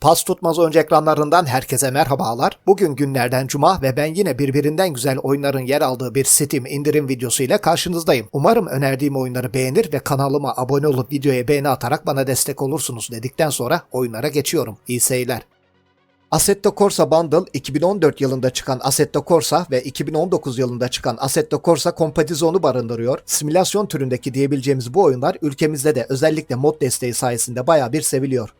Pas tutmaz önce ekranlarından herkese merhabalar. Bugün günlerden cuma ve ben yine birbirinden güzel oyunların yer aldığı bir Steam indirim videosu ile karşınızdayım. Umarım önerdiğim oyunları beğenir ve kanalıma abone olup videoya beğeni atarak bana destek olursunuz dedikten sonra oyunlara geçiyorum. İyi seyirler. Assetto Corsa Bundle 2014 yılında çıkan Assetto Corsa ve 2019 yılında çıkan Assetto Corsa Compatizon'u barındırıyor. Simülasyon türündeki diyebileceğimiz bu oyunlar ülkemizde de özellikle mod desteği sayesinde bayağı bir seviliyor.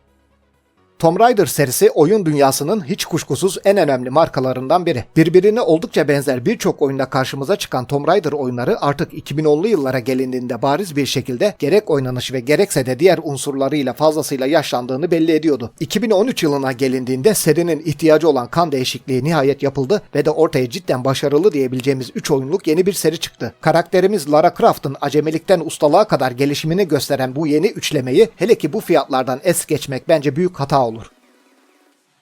Tomb Raider serisi oyun dünyasının hiç kuşkusuz en önemli markalarından biri. Birbirine oldukça benzer birçok oyunda karşımıza çıkan Tomb Raider oyunları artık 2010'lu yıllara gelindiğinde bariz bir şekilde gerek oynanış ve gerekse de diğer unsurlarıyla fazlasıyla yaşlandığını belli ediyordu. 2013 yılına gelindiğinde serinin ihtiyacı olan kan değişikliği nihayet yapıldı ve de ortaya cidden başarılı diyebileceğimiz 3 oyunluk yeni bir seri çıktı. Karakterimiz Lara Croft'ın acemilikten ustalığa kadar gelişimini gösteren bu yeni üçlemeyi hele ki bu fiyatlardan es geçmek bence büyük hata olur.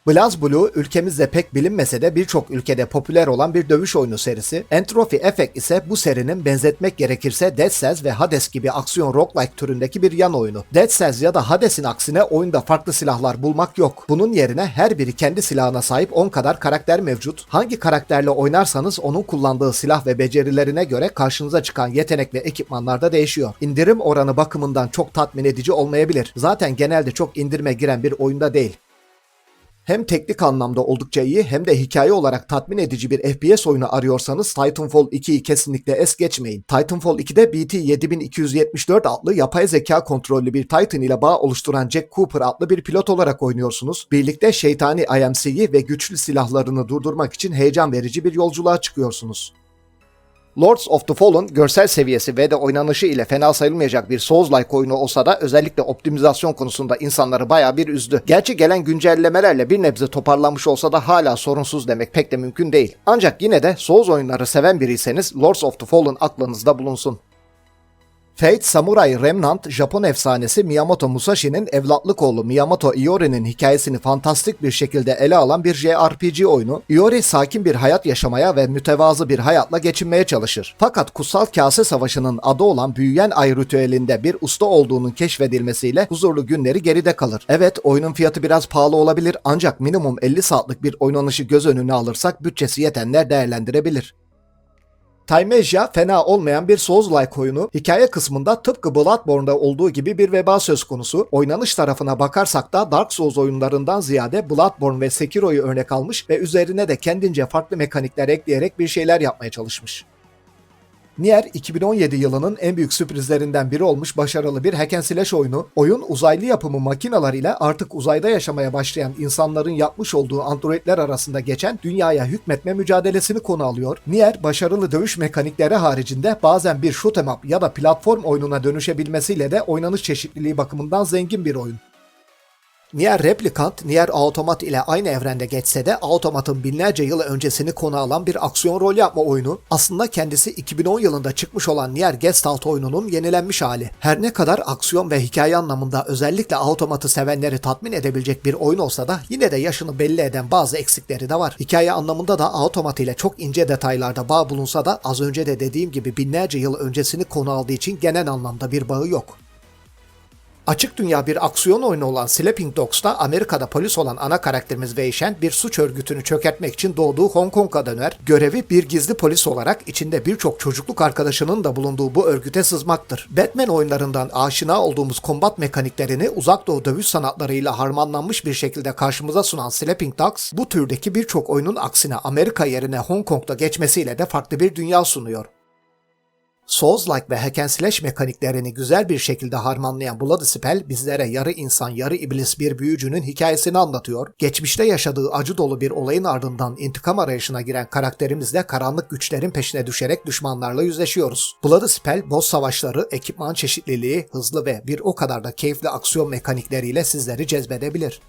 BlazBlue ülkemizde pek bilinmese de birçok ülkede popüler olan bir dövüş oyunu serisi. Entropy Effect ise bu serinin benzetmek gerekirse Dead Cells ve Hades gibi aksiyon roguelike türündeki bir yan oyunu. Dead Cells ya da Hades'in aksine oyunda farklı silahlar bulmak yok. Bunun yerine her biri kendi silahına sahip 10 kadar karakter mevcut. Hangi karakterle oynarsanız onun kullandığı silah ve becerilerine göre karşınıza çıkan yetenek ve ekipmanlar da değişiyor. İndirim oranı bakımından çok tatmin edici olmayabilir. Zaten genelde çok indirime giren bir oyunda değil. Hem teknik anlamda oldukça iyi hem de hikaye olarak tatmin edici bir FPS oyunu arıyorsanız Titanfall 2'yi kesinlikle es geçmeyin. Titanfall 2'de BT 7274 adlı yapay zeka kontrollü bir Titan ile bağ oluşturan Jack Cooper adlı bir pilot olarak oynuyorsunuz. Birlikte şeytani IMC'yi ve güçlü silahlarını durdurmak için heyecan verici bir yolculuğa çıkıyorsunuz. Lords of the Fallen görsel seviyesi ve de oynanışı ile fena sayılmayacak bir Souls-like oyunu olsa da özellikle optimizasyon konusunda insanları bayağı bir üzdü. Gerçi gelen güncellemelerle bir nebze toparlanmış olsa da hala sorunsuz demek pek de mümkün değil. Ancak yine de Souls oyunları seven biriyseniz Lords of the Fallen aklınızda bulunsun. Fate Samurai Remnant, Japon efsanesi Miyamoto Musashi'nin evlatlık oğlu Miyamoto Iori'nin hikayesini fantastik bir şekilde ele alan bir JRPG oyunu. Iori sakin bir hayat yaşamaya ve mütevazı bir hayatla geçinmeye çalışır. Fakat Kutsal Kase Savaşı'nın adı olan büyüyen ay ritüelinde bir usta olduğunun keşfedilmesiyle huzurlu günleri geride kalır. Evet oyunun fiyatı biraz pahalı olabilir ancak minimum 50 saatlik bir oynanışı göz önüne alırsak bütçesi yetenler değerlendirebilir. Timeja fena olmayan bir Souls-like oyunu. Hikaye kısmında tıpkı Bloodborne'da olduğu gibi bir veba söz konusu. Oynanış tarafına bakarsak da Dark Souls oyunlarından ziyade Bloodborne ve Sekiro'yu örnek almış ve üzerine de kendince farklı mekanikler ekleyerek bir şeyler yapmaya çalışmış. Nier 2017 yılının en büyük sürprizlerinden biri olmuş başarılı bir hack and slash oyunu. Oyun uzaylı yapımı makinalar ile artık uzayda yaşamaya başlayan insanların yapmış olduğu androidler arasında geçen dünyaya hükmetme mücadelesini konu alıyor. Nier başarılı dövüş mekanikleri haricinde bazen bir shoot 'em up ya da platform oyununa dönüşebilmesiyle de oynanış çeşitliliği bakımından zengin bir oyun. Nier Replicant, Nier Automata ile aynı evrende geçse de Automat'ın binlerce yıl öncesini konu alan bir aksiyon rol yapma oyunu, aslında kendisi 2010 yılında çıkmış olan Nier Gestalt oyununun yenilenmiş hali. Her ne kadar aksiyon ve hikaye anlamında özellikle Automat'ı sevenleri tatmin edebilecek bir oyun olsa da yine de yaşını belli eden bazı eksikleri de var. Hikaye anlamında da Automat ile çok ince detaylarda bağ bulunsa da az önce de dediğim gibi binlerce yıl öncesini konu aldığı için genel anlamda bir bağı yok. Açık dünya bir aksiyon oyunu olan Sleeping Dogs'ta Amerika'da polis olan ana karakterimiz Weishen bir suç örgütünü çökertmek için doğduğu Hong Kong'a döner. Görevi bir gizli polis olarak içinde birçok çocukluk arkadaşının da bulunduğu bu örgüte sızmaktır. Batman oyunlarından aşina olduğumuz kombat mekaniklerini uzak doğu dövüş sanatlarıyla harmanlanmış bir şekilde karşımıza sunan Sleeping Dogs bu türdeki birçok oyunun aksine Amerika yerine Hong Kong'da geçmesiyle de farklı bir dünya sunuyor. Souls-like ve hack and slash mekaniklerini güzel bir şekilde harmanlayan Blood Spell bizlere yarı insan yarı iblis bir büyücünün hikayesini anlatıyor. Geçmişte yaşadığı acı dolu bir olayın ardından intikam arayışına giren karakterimizle karanlık güçlerin peşine düşerek düşmanlarla yüzleşiyoruz. Blood Spell boss savaşları, ekipman çeşitliliği, hızlı ve bir o kadar da keyifli aksiyon mekanikleriyle sizleri cezbedebilir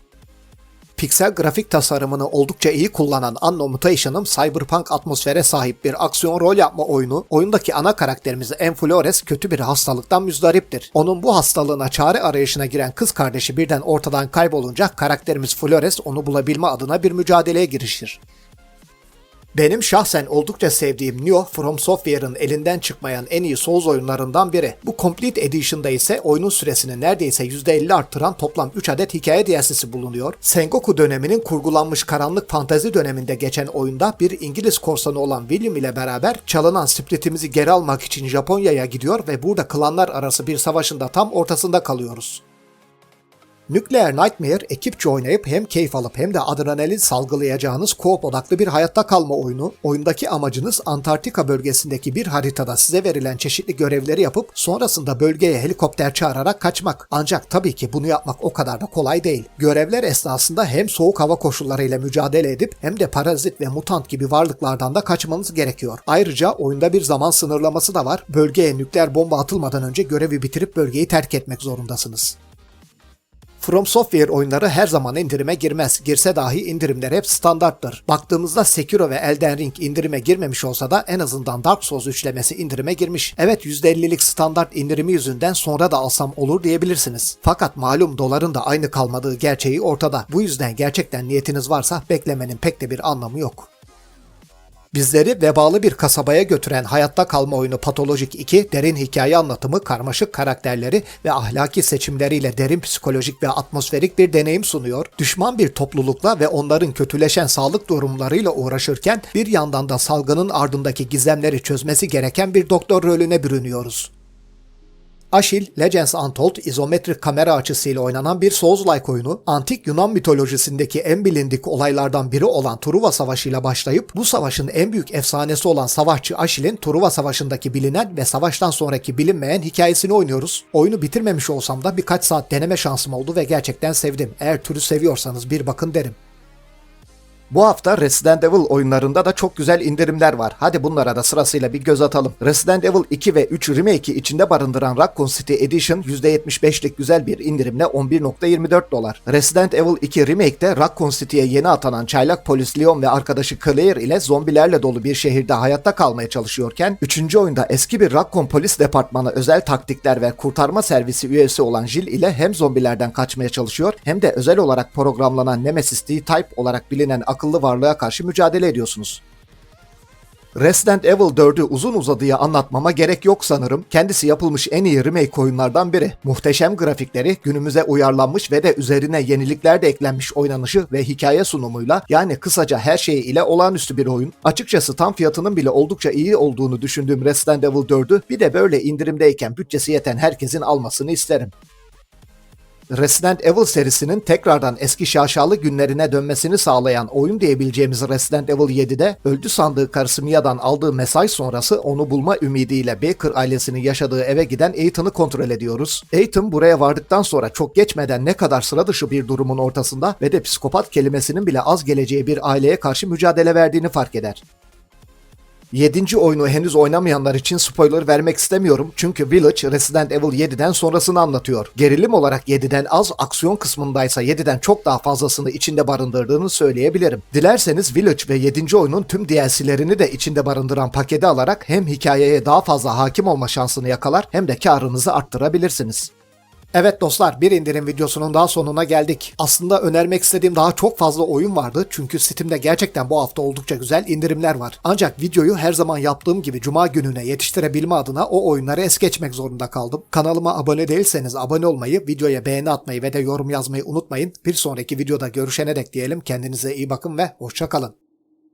piksel grafik tasarımını oldukça iyi kullanan Anno Mutation'ın cyberpunk atmosfere sahip bir aksiyon rol yapma oyunu, oyundaki ana karakterimiz Enflores kötü bir hastalıktan müzdariptir. Onun bu hastalığına çare arayışına giren kız kardeşi birden ortadan kaybolunca karakterimiz Flores onu bulabilme adına bir mücadeleye girişir. Benim şahsen oldukça sevdiğim Nioh From Software'ın elinden çıkmayan en iyi Souls oyunlarından biri. Bu Complete Edition'da ise oyunun süresini neredeyse %50 arttıran toplam 3 adet hikaye DLC'si bulunuyor. Sengoku döneminin kurgulanmış karanlık fantezi döneminde geçen oyunda bir İngiliz korsanı olan William ile beraber çalınan splitimizi geri almak için Japonya'ya gidiyor ve burada klanlar arası bir savaşın da tam ortasında kalıyoruz. Nuclear Nightmare ekipçe oynayıp hem keyif alıp hem de adrenalin salgılayacağınız co-op odaklı bir hayatta kalma oyunu. Oyundaki amacınız Antarktika bölgesindeki bir haritada size verilen çeşitli görevleri yapıp sonrasında bölgeye helikopter çağırarak kaçmak. Ancak tabii ki bunu yapmak o kadar da kolay değil. Görevler esnasında hem soğuk hava koşullarıyla mücadele edip hem de parazit ve mutant gibi varlıklardan da kaçmanız gerekiyor. Ayrıca oyunda bir zaman sınırlaması da var. Bölgeye nükleer bomba atılmadan önce görevi bitirip bölgeyi terk etmek zorundasınız. From Software oyunları her zaman indirime girmez. Girse dahi indirimler hep standarttır. Baktığımızda Sekiro ve Elden Ring indirime girmemiş olsa da en azından Dark Souls üçlemesi indirime girmiş. Evet %50'lik standart indirimi yüzünden sonra da alsam olur diyebilirsiniz. Fakat malum doların da aynı kalmadığı gerçeği ortada. Bu yüzden gerçekten niyetiniz varsa beklemenin pek de bir anlamı yok. Bizleri vebalı bir kasabaya götüren hayatta kalma oyunu Patolojik 2, derin hikaye anlatımı, karmaşık karakterleri ve ahlaki seçimleriyle derin psikolojik ve atmosferik bir deneyim sunuyor. Düşman bir toplulukla ve onların kötüleşen sağlık durumlarıyla uğraşırken bir yandan da salgının ardındaki gizemleri çözmesi gereken bir doktor rolüne bürünüyoruz. Aşil, Legends Untold izometrik kamera açısıyla oynanan bir Souls-like oyunu, antik Yunan mitolojisindeki en bilindik olaylardan biri olan Truva Savaşı ile başlayıp bu savaşın en büyük efsanesi olan savaşçı Aşil'in Truva Savaşı'ndaki bilinen ve savaştan sonraki bilinmeyen hikayesini oynuyoruz. Oyunu bitirmemiş olsam da birkaç saat deneme şansım oldu ve gerçekten sevdim. Eğer türü seviyorsanız bir bakın derim. Bu hafta Resident Evil oyunlarında da çok güzel indirimler var. Hadi bunlara da sırasıyla bir göz atalım. Resident Evil 2 ve 3 Remake'i içinde barındıran Raccoon City Edition %75'lik güzel bir indirimle 11.24 dolar. Resident Evil 2 Remake'de Raccoon City'ye yeni atanan çaylak polis Leon ve arkadaşı Claire ile zombilerle dolu bir şehirde hayatta kalmaya çalışıyorken 3. oyunda eski bir Raccoon polis departmanı özel taktikler ve kurtarma servisi üyesi olan Jill ile hem zombilerden kaçmaya çalışıyor hem de özel olarak programlanan Nemesis D-Type olarak bilinen akıllı varlığa karşı mücadele ediyorsunuz. Resident Evil 4'ü uzun uzadıya anlatmama gerek yok sanırım. Kendisi yapılmış en iyi remake oyunlardan biri. Muhteşem grafikleri, günümüze uyarlanmış ve de üzerine yenilikler de eklenmiş oynanışı ve hikaye sunumuyla yani kısaca her şeyi ile olağanüstü bir oyun. Açıkçası tam fiyatının bile oldukça iyi olduğunu düşündüğüm Resident Evil 4'ü bir de böyle indirimdeyken bütçesi yeten herkesin almasını isterim. Resident Evil serisinin tekrardan eski şaşalı günlerine dönmesini sağlayan oyun diyebileceğimiz Resident Evil 7'de öldü sandığı karısı Mia'dan aldığı mesaj sonrası onu bulma ümidiyle Baker ailesinin yaşadığı eve giden Ethan'ı kontrol ediyoruz. Ethan buraya vardıktan sonra çok geçmeden ne kadar sıra dışı bir durumun ortasında ve de psikopat kelimesinin bile az geleceği bir aileye karşı mücadele verdiğini fark eder. 7. oyunu henüz oynamayanlar için spoiler vermek istemiyorum çünkü Village Resident Evil 7'den sonrasını anlatıyor. Gerilim olarak 7'den az, aksiyon kısmındaysa 7'den çok daha fazlasını içinde barındırdığını söyleyebilirim. Dilerseniz Village ve 7. oyunun tüm DLC'lerini de içinde barındıran paketi alarak hem hikayeye daha fazla hakim olma şansını yakalar hem de karınızı arttırabilirsiniz. Evet dostlar bir indirim videosunun daha sonuna geldik. Aslında önermek istediğim daha çok fazla oyun vardı. Çünkü Steam'de gerçekten bu hafta oldukça güzel indirimler var. Ancak videoyu her zaman yaptığım gibi cuma gününe yetiştirebilme adına o oyunları es geçmek zorunda kaldım. Kanalıma abone değilseniz abone olmayı, videoya beğeni atmayı ve de yorum yazmayı unutmayın. Bir sonraki videoda görüşene dek diyelim. Kendinize iyi bakın ve hoşçakalın.